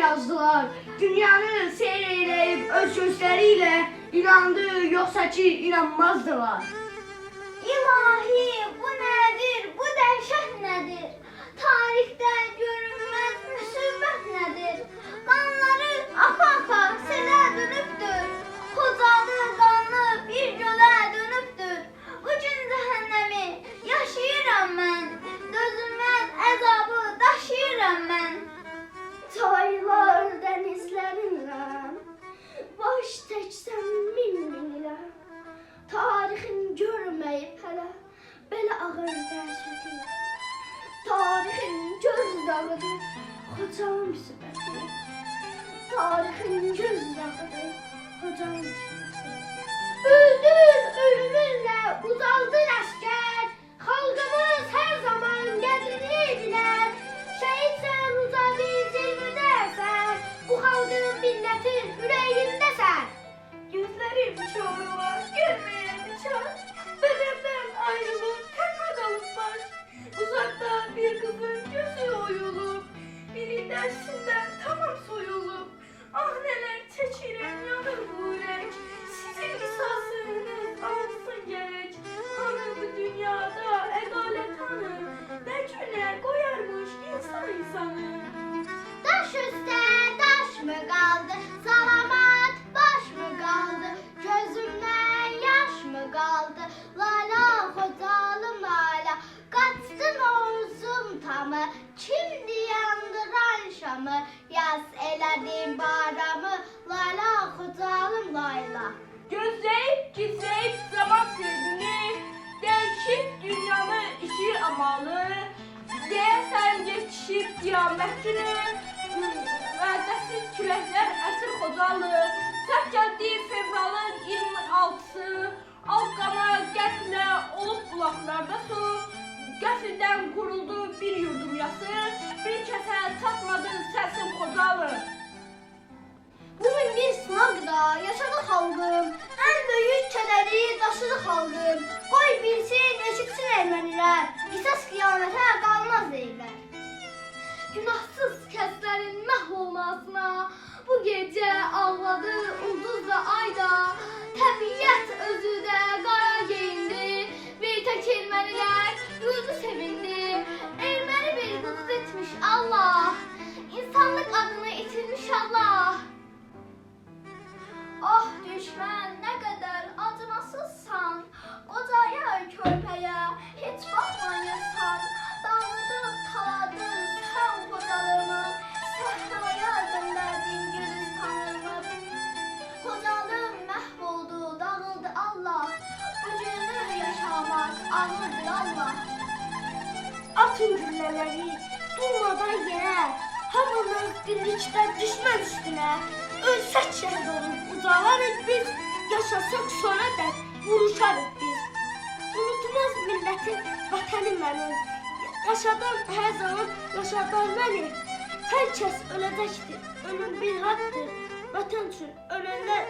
yazdılar. Dünyanı seyreyleyip öz gözleriyle inandı yoksa ki inanmazdılar. İlahi Xocam müsibəti Tarixin göz dağıdır Xocam müsibəti Öldür ölümünlə uzaldı əskər Xalqımız hər zaman qədrini bilər Şəhidsən ucadı zirvədəsən Bu xalqın millətin ürəyindəsən Gözlərim çoğulur, görməyən çar şamı Yaz elədim baramı Layla xocalım layla. Gözleyip gizleyip zaman sözünü Değişip dünyanın işi amalı. Deyəsən geçişib qiyamət bir sınavda yaşadı halkım. En büyük kederi taşıdı halkım. Koy bilsin, eşitsin ermeniler. Qisas qiyamətə qalmaz deyirlər. Günahsız kəslərin məhv olmasına bu gecə ağladı ulduzla ayda. Təbiət özü də qara düşmən, nə qədər acımasızsan, qocaya, körpəyə heç baxmayasan. Dağıdıb taladın sən qocalımı, səhraya göndərdin Gürcüstanımı. Qocalım məhv oldu, dağıldı Allah. Bu günü yaşamaq ağırdır Allah. Atın güllələri durmadan yerə Hamımız birlikdə düşmən üstünə Ölsək şəhid olub ucalarıq biz Yaşasaq sonra da vuruşarıq biz. Unutmaz millətin vətəni mənim. Yaşadan hər zaman yaşadan məni Hər kəs öləcəkdir Ölüm bir haqqdır Vətən üçün öləndə